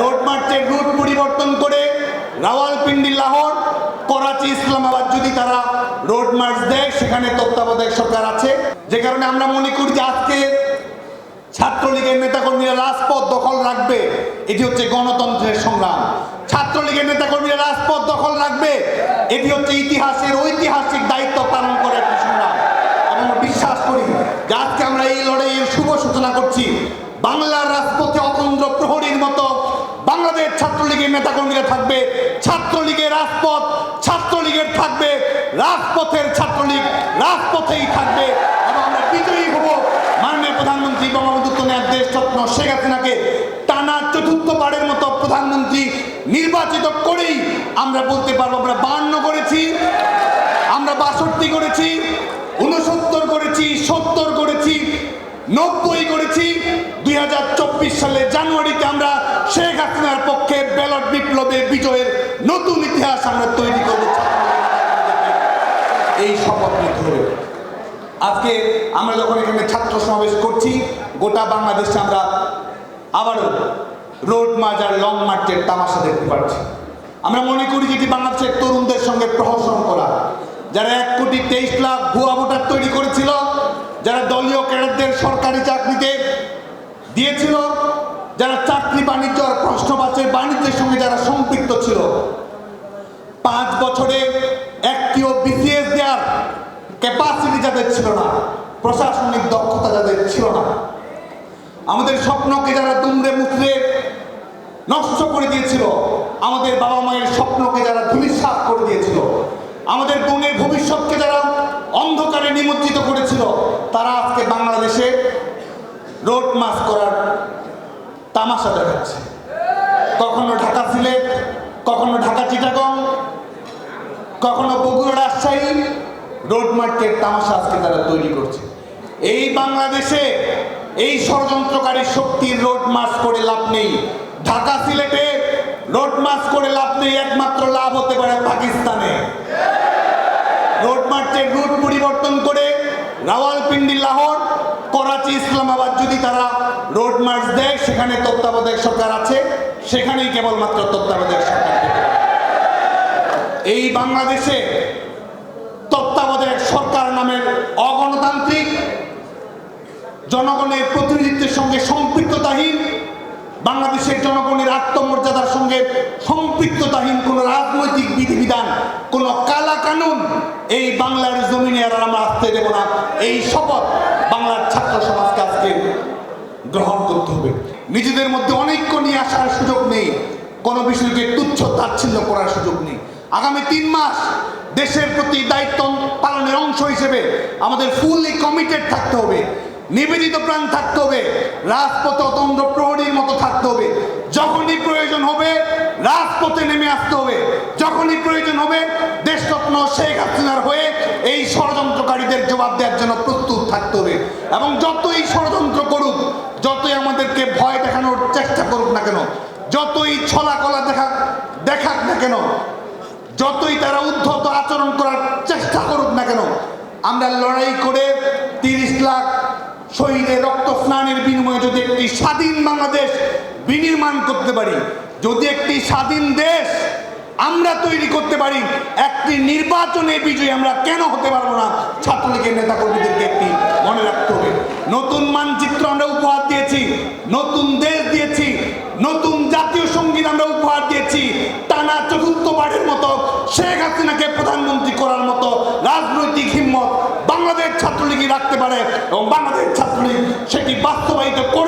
Road মার্চের root পরিবর্তন করে রাওয়ালপিন্ডি, লাহোর, করাচি, ইসলামাবাদ যদি তারা রোড মার্চ দেয়, সেখানে তত্ত্বাবধায়ক সরকার আছে। যে কারণে আমরা মনে করি যে আজকে ছাত্রলীগের নেতাকর্মীরা রাজপথ দখল রাখবে, এটি হচ্ছে গণতন্ত্রের সংগ্রাম। ছাত্রলীগের নেতাকর্মীরা রাজপথ দখল রাখবে, এটি হচ্ছে ইতিহাসের ঐতিহাসিক দায়িত্ব পালন করে একটি সংগ্রাম। আমরা বিশ্বাস করি যে আজকে আমরা এই লড়াইয়ের শুভ সূচনা করছি। বাংলার রাজপথে অতন্দ্র প্রহরীর মতো বাংলাদেশ ছাত্রলীগের নেতাকর্মীরা থাকবে। ছাত্রলীগের রাজপথ, ছাত্রলীগের থাকবে। রাজপথের ছাত্রলীগ রাজপথেই থাকবে। এবং আমরা বিজয়ী হব। মাননীয় প্রধানমন্ত্রী বঙ্গবন্ধু কন্যার দেশ স্বপ্ন শেখ হাসিনাকে টানা চতুর্থবারের মতো প্রধানমন্ত্রী নির্বাচিত করেই আমরা বলতে পারব, আমরা বান্ন করেছি, আমরা বাষট্টি করেছি উনসত্তর করেছি, সত্তর করেছি, নব্বই করেছি। দুই হাজার চব্বিশ সালে জানুয়ারিতে আমরা শেখ হাসিনার পক্ষে ব্যালট বিপ্লবে বিজয়ের নতুন ইতিহাস আমরা তৈরি করব। এই শপথ আজকে আমরা যখন এখানে ছাত্র সমাবেশ করছি, গোটা বাংলাদেশে আমরা আবারও রোড মার্চ আর লং মার্চের তামাশা দেখতে পাচ্ছি। আমরা মনে করি যেটি বাংলাদেশের তরুণদের সঙ্গে প্রহসন করা। যারা এক কোটি তেইশ লাখ ভুয়া ভোটার তৈরি করেছিল, যারা দলীয় ক্যাডারদের সরকারি চাকরিতে দিয়েছিল যারা চাকরি, বাণিজ্য আর প্রশ্নবাচের বাণিজ্যের সঙ্গে যারা সম্পৃক্ত ছিল। পাঁচ বছরে একটিও বিসিএস দেওয়ার ক্যাপাসিটি যাদের ছিল না, প্রশাসনিক দক্ষতা যাদের ছিল না, আমাদের স্বপ্নকে যারা দুমড়ে মুচড়ে নষ্ট করে দিয়েছিল, আমাদের বাবা মায়ের স্বপ্নকে যারা ধূলিসাৎ করে দিয়েছিল, আমাদের বোনের ভবিষ্যৎকে যারা অন্ধকারে নিমজ্জিত করেছিল, তারা আজকে বাংলাদেশে রোড মাস করার তামাশা দেখাচ্ছে। কখনো ঢাকা সিলেট, কখনো ঢাকা চিটাগং, কখনো বগুড়া রাজশাহী, রোড মার্কেট তামাশা আজকে তারা তৈরি করছে। এই বাংলাদেশে এই ষড়যন্ত্রকারী শক্তির রোড মার্চ করে লাভ নেই। ঢাকা সিলেটে রোড মার্চ করে লাভ নেই একমাত্র লাভ হতে পারে পাকিস্তানে। রোড মার্চের রুট পরিবর্তন করে রাওয়ালপিন্ডি, লাহোর, করাচি, ইসলামাবাদ যদি তারা রোড মার্চ দেয় সেখানে তত্ত্বাবধায়ক সরকার আছে, সেখানেই কেবলমাত্র তত্ত্বাবধায়ক সরকার এই বাংলাদেশে তত্ত্বাবধায়ক সরকার নামের অগণতান্ত্রিক, জনগণের প্রতিনিধিত্বের সঙ্গে সম্পৃক্ততাহীন, বাংলাদেশের জনগণের আত্মমর্যাদার সঙ্গে সম্পৃক্ততাহীন কোনো রাজনৈতিক বিধিবিধান, কোনো কালা কানুন এই বাংলার জমিনে আর আমরা আসতে দেব না। এই শপথ বাংলার ছাত্র সমাজকে আজকে গ্রহণ করতে হবে। নিজেদের মধ্যে অনৈক্য নিয়ে আসার সুযোগ নেই। কোনো বিষয়কে তুচ্ছ তাচ্ছিল্য করার সুযোগ নেই। আগামী তিন মাস দেশের প্রতি দায়িত্ব পালনের অংশ হিসেবে আমাদের ফুললি কমিটেড থাকতে হবে। নিবেদিত প্রাণ থাকতে হবে। রাজপথে অতন্দ্র প্রহরীর মতো থাকতে হবে। যখনই প্রয়োজন হবে, রাজপথে নেমে আসতে হবে। যখনই প্রয়োজন হবে, দেশরত্ন শেখ হাসিনার হয়ে এই ষড়যন্ত্রকারীদের জবাব দেওয়ার জন্য প্রস্তুত থাকতে হবে এবং যতই ষড়যন্ত্র করুক যতই আমাদেরকে ভয় দেখানোর চেষ্টা করুক না কেন যতই ছলা কলা দেখা দেখাক না কেন? যতই তারা উদ্ধত আচরণ করার চেষ্টা করুক না কেন, আমরা লড়াই করে তিরিশ লাখ শহীদের রক্ত স্নানের বিনিময়ে যদি একটি স্বাধীন বাংলাদেশ বিনির্মাণ করতে পারি, যদি একটি স্বাধীন দেশ আমরা তৈরি করতে পারি, একটি নির্বাচনে বিজয়ী আমরা কেন হতে পারব না? ছাত্রলীগের নেতাকর্মীদেরকে একটি মনে রাখতে হবে। নতুন মানচিত্র আমরা উপহার দিয়েছি, নতুন দেশ দিয়েছি, নতুন সংগীত আমরা উপহার দিয়েছি। টানা চতুর্থবারের মতো শেখ হাসিনাকে প্রধানমন্ত্রী করার মতো রাজনৈতিক হিম্মত বাংলাদেশ ছাত্রলীগই রাখতে পারে এবং বাংলাদেশ ছাত্রলীগ সেটি বাস্তবায়িত করবে।